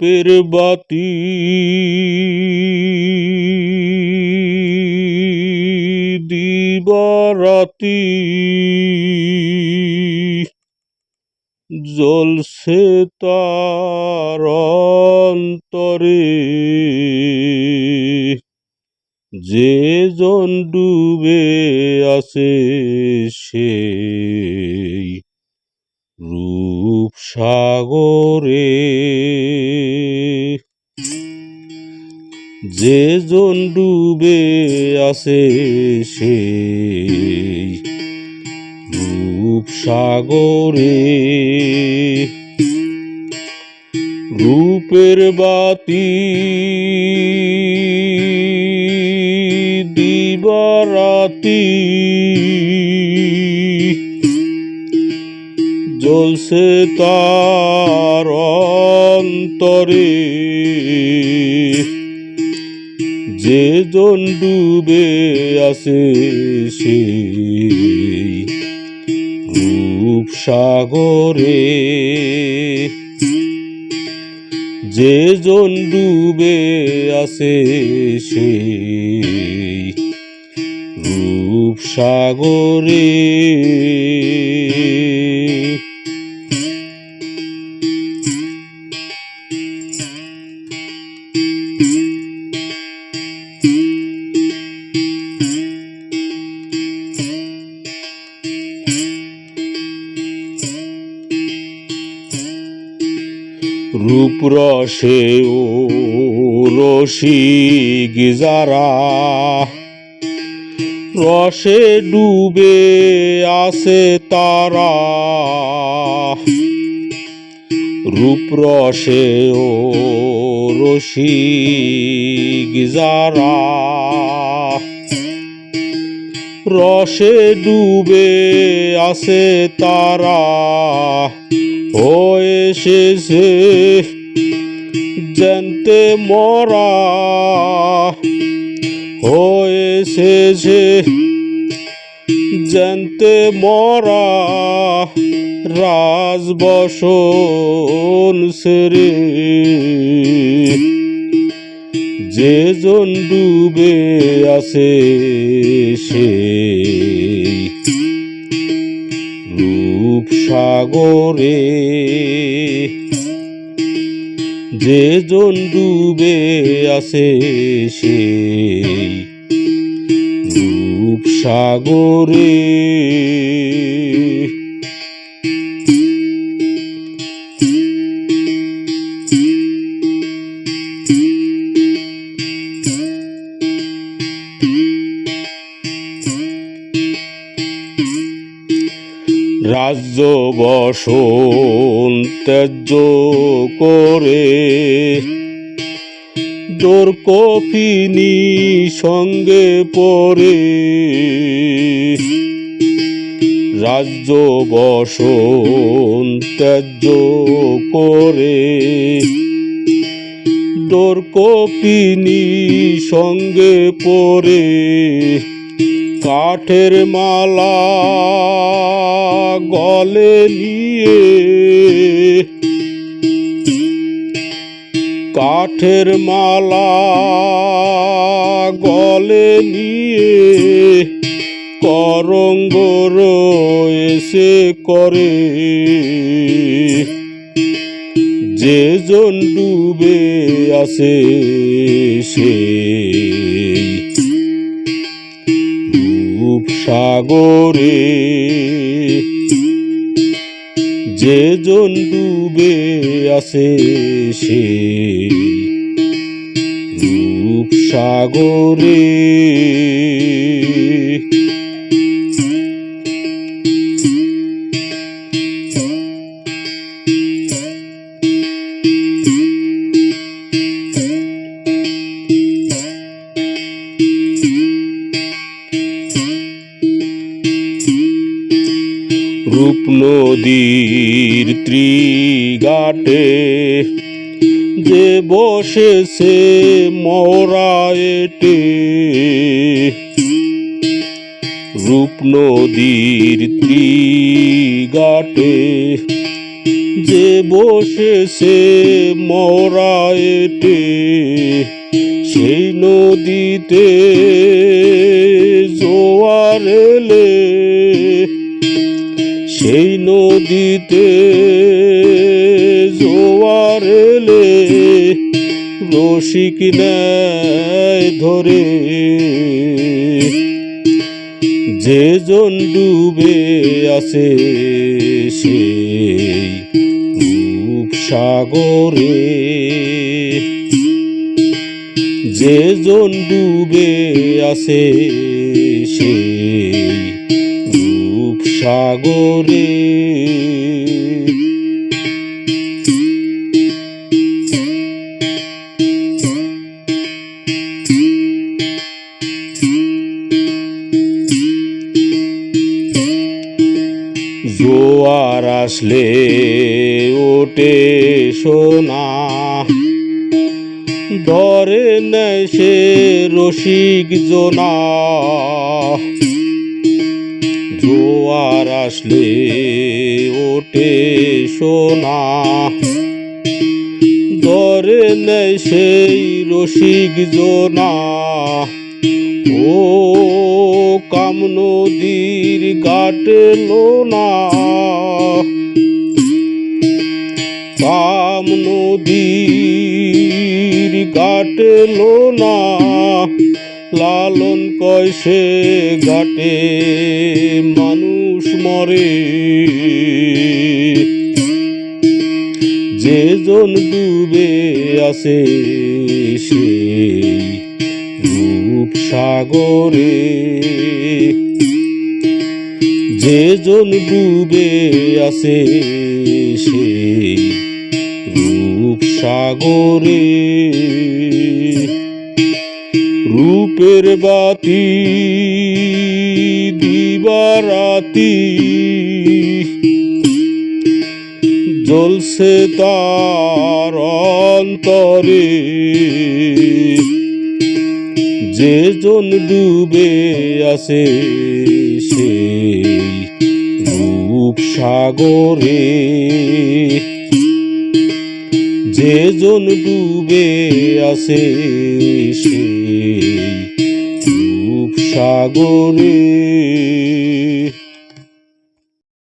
রূপের বাতি দিবারাতি জলসে তার অন্তরে যে জন ডুবে আছে সেই রূপ সাগরে যে জন ডুবে আছে সে রূপ সাগরে। রূপের বাতি দিবারাতি জ্বলছে তার অন্তরে। যে জন ডুবে আছে সেই রূপ সাগরে। যে জন ডুবে আছে সেই রূপ সাগরে। রসে ও গিজারা। রসে ডুবে আছে তারা। রূপ রসে ও রসি গিজারা। রসে ডুবে আছে তারা। ও এসেছে জানতে মরা হয়েছে জানতে মরা রাজবসন সেরে যে জন ডুবে আছে সে রূপ সাগরে যে জন ডুবে আছে সে। রূপ সাগরে রাজ্য বসন করে। দোর কপিনি সঙ্গে পরে। রাজ্য বসন করে। দোর কপিনি সঙ্গে পরে। কাঠের মালা গলে নিয়ে। কাঠের মালা গলে নিয়ে করঙ্গ এসে করে। যে জন ডুবে আছে সেই সাগরে। যে জন ডুবে আছে সে রূপ সাগরে নদীর ত্রিঘাটে যে বসেছে মরা এটে। রূপ নদীর ত্রিঘাটে যে বসেছে মরা এটে, সেই নদীতে সেই নদীতে জোয়ার এলে রসিক নেয় ধরে। যে জন ডুবে আছে রূপ সাগরে। যে জন ডুবে আছে সেই সাগরে। জোয়ার আসলে ওটে সোনা। ধরে নেয় সে রসিক জোনা। আসলে ওটে সোনা। ধরে নেয় সেই রসিক জোনা। ও কাম নদীর ঘাটে লোনা। কাম নদীর ঘাটে লোনা। লালন কয়সে ঘাটে মানুষ মরে। যে জন ডুবে আছে সেই রূপ সাগরে। যে জন ডুবে আছে সেই রূপ সাগরে। রূপের বাতি দিবারাতি। জ্বলছে তার অন্তরে। যে জন ডুবে আছে সেই রূপ সাগরে। যে জন ডুবে আছে সে সাগরে।